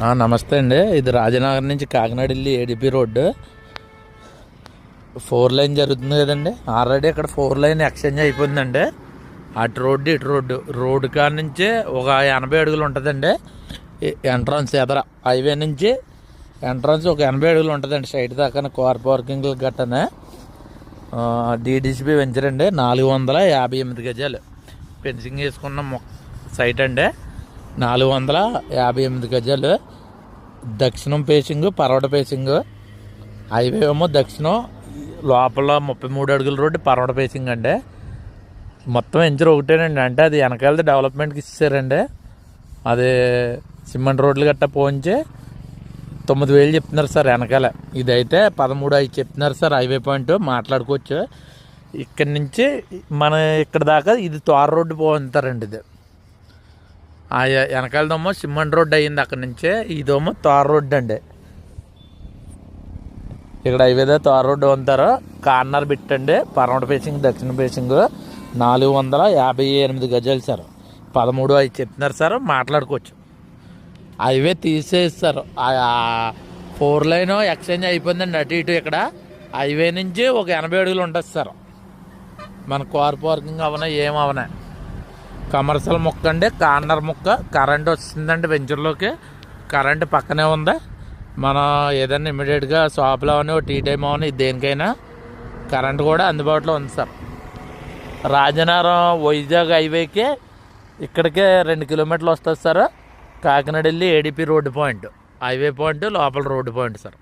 నమస్తే అండి. ఇది రాజనగర్ నుంచి కాకినాడ వెళ్ళి ఏడిపి రోడ్డు. ఫోర్ లైన్ జరుగుతుంది కదండి. ఆల్రెడీ ఇక్కడ ఫోర్ లైన్ ఎక్స్చేంజ్ అయిపోయిందండి. అటు రోడ్డు ఇటు రోడ్డు. రోడ్డు కాడ నుంచి ఒక ఎనభై అడుగులు ఉంటుందండి. ఎంట్రన్స్ ఎదర హైవే నుంచి ఎంట్రన్స్ ఒక ఎనభై అడుగులు ఉంటుందండి. సైడ్ దాకా కార్ పార్కింగ్ గట్టనే. డీడీసీపీ వెంచర్ అండి. నాలుగు వందల యాభై ఎనిమిది గజాలు. ఫెన్సింగ్ వేసుకున్న మొ సైట్ అండి. నాలుగు వందల యాభై ఎనిమిది గజాలు. దక్షిణం పేసింగ్ పర్వట పేసింగ్. హైవే ఏమో దక్షిణం లోపల ముప్పై మూడు అడుగుల రోడ్డు పర్వట పేసింగ్ అండి. మొత్తం ఎంచర్ ఒకటేనండి. అంటే అది వెనకాలది డెవలప్మెంట్కి ఇచ్చారండి అది సిమెంట్ రోడ్లు గట్టా పోంచి తొమ్మిది వేలు చెప్తున్నారు సార్ వెనకాల. ఇదైతే పదమూడు ఐదు చెప్తున్నారు సార్ హైవే పాయింట్. మాట్లాడుకోవచ్చు. ఇక్కడి నుంచి మన ఇక్కడ దాకా ఇది తోర రోడ్డు పోతారండి ఇది. ఆ వెనకాల వెనకాలదేమో సిమ్మన్ రోడ్డు అయ్యింది అక్కడి నుంచే ఇదేమో తార్ రోడ్డు అండి. ఇక్కడ హైవేదే తార్ రోడ్డు అంటారు కార్నర్ పెట్టండి పరమట ఫేసింగ్ దక్షిణ ఫేసింగ్ నాలుగు వందల యాభై ఎనిమిది గజాలు సార్. పదమూడు ఐదు చెప్తున్నారు సార్ మాట్లాడుకోవచ్చు. హైవే తీసేస్తారు. ఫోర్ లైన్ ఎక్స్చేంజ్ అయిపోయిందండి అటు ఇటు ఇక్కడ. హైవే నుంచి ఒక ఎనభై అడుగులు ఉంటుంది సార్. మన కార్ పార్కింగ్ అవనా ఏమవనా కమర్షియల్ ముక్క అండి కార్నర్ ముక్క. కరెంట్ వచ్చిందండి వెంచర్లోకి. కరెంట్ పక్కనే ఉంది. మనం ఏదైనా ఇమీడియట్గా షాప్లో అని టీ టైం అవని దేనికైనా కరెంట్ కూడా అందుబాటులో ఉంది సార్. రాజనగరం వైజాగ్ హైవేకి ఇక్కడికే రెండు కిలోమీటర్లు వస్తుంది సార్. కాకినాడ వెళ్ళి ADB road point. Highway point లోపల రోడ్డు పాయింట్ సార్.